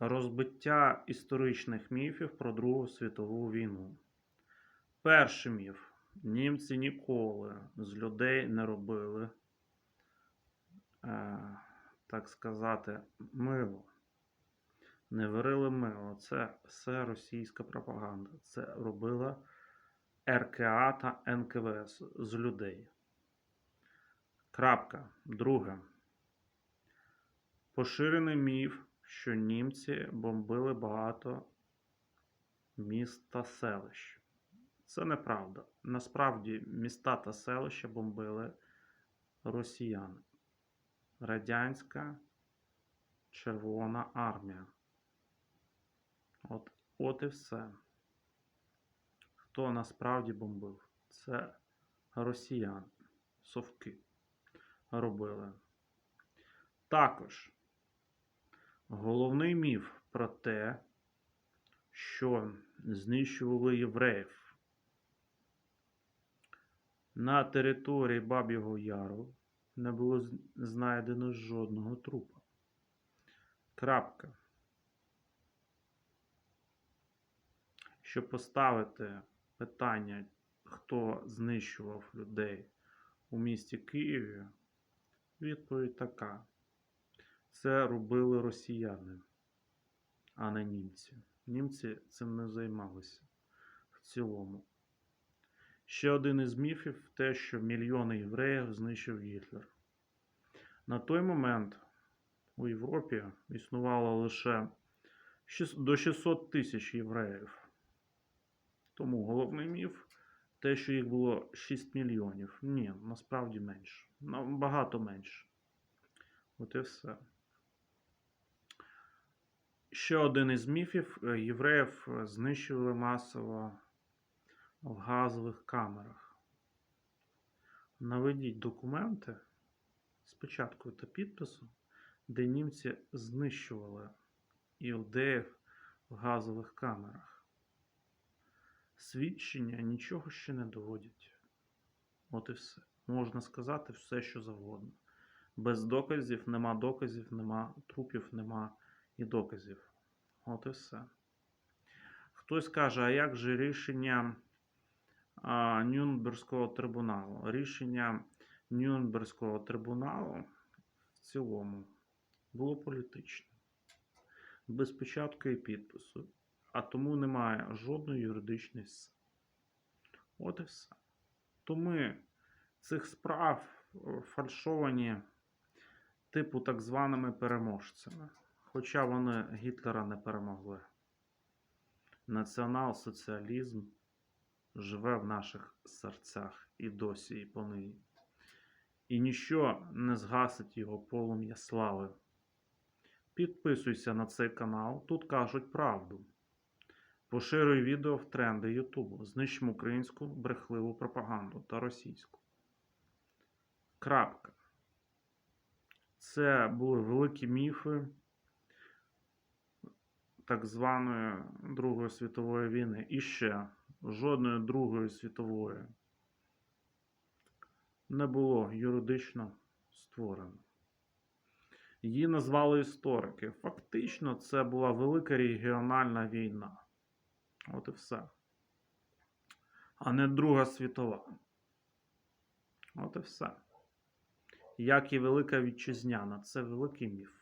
Розбиття історичних міфів про Другу світову війну. Перший міф. Німці ніколи з людей не робили, е, так сказати, мило. Не варили мило. Це все російська пропаганда. Це робила РКА та НКВС з людей. Крапка. Друге. Поширений міф, що німці бомбили багато міст та селищ. Це неправда. Насправді міста та селища бомбили росіяни. Радянська Червона армія. От, от і все. Хто насправді бомбив? Це росіяни. Совки робили. Також головний міф про те, що знищували євреїв. На території Баб'ього Яру не було знайдено жодного трупа. Крапка. Щоб поставити питання, хто знищував людей у місті Києві, відповідь така. Це робили росіяни, а не німці. Німці цим не займалися в цілому. Ще один із міфів те, що мільйони євреїв знищив Гітлер. На той момент у Європі існувало лише до 600 тисяч євреїв. Тому головний міф те, що їх було 6 мільйонів. Ні, насправді менше. Набагато менше. От і все. Ще один із міфів: е, євреїв е, знищували масово в газових камерах. Наведіть документи з печаткою та підписом, де німці знищували іудеїв в газових камерах. Свідчення нічого ще не доводять. От і все. Можна сказати все, що завгодно. Без доказів нема доказів, нема трупів, нема і доказів. От і все. Хтось каже, а як же рішення а, Нюрнберзького трибуналу? Рішення Нюрнберзького трибуналу в цілому було політичне, без початку і підпису, а тому немає жодної юридичної сили. От і все. Тому цих справ е, фальшовані типу так званими переможцями. Хоча вони Гітлера не перемогли. Націонал-соціалізм живе в наших серцях і досі і понині. І ніщо не згасить його полум'я слави. Підписуйся на цей канал, тут кажуть правду. Поширюй відео в тренди Ютубу. Знищимо українську брехливу пропаганду та російську. Крапка. Це були великі міфи так званої Другої світової війни. І ще жодної Другої світової не було юридично створено. Її назвали історики. Фактично, це була велика регіональна війна. От і все. А не Друга світова. От і все. Як і Велика Вітчизняна. Це великий міф.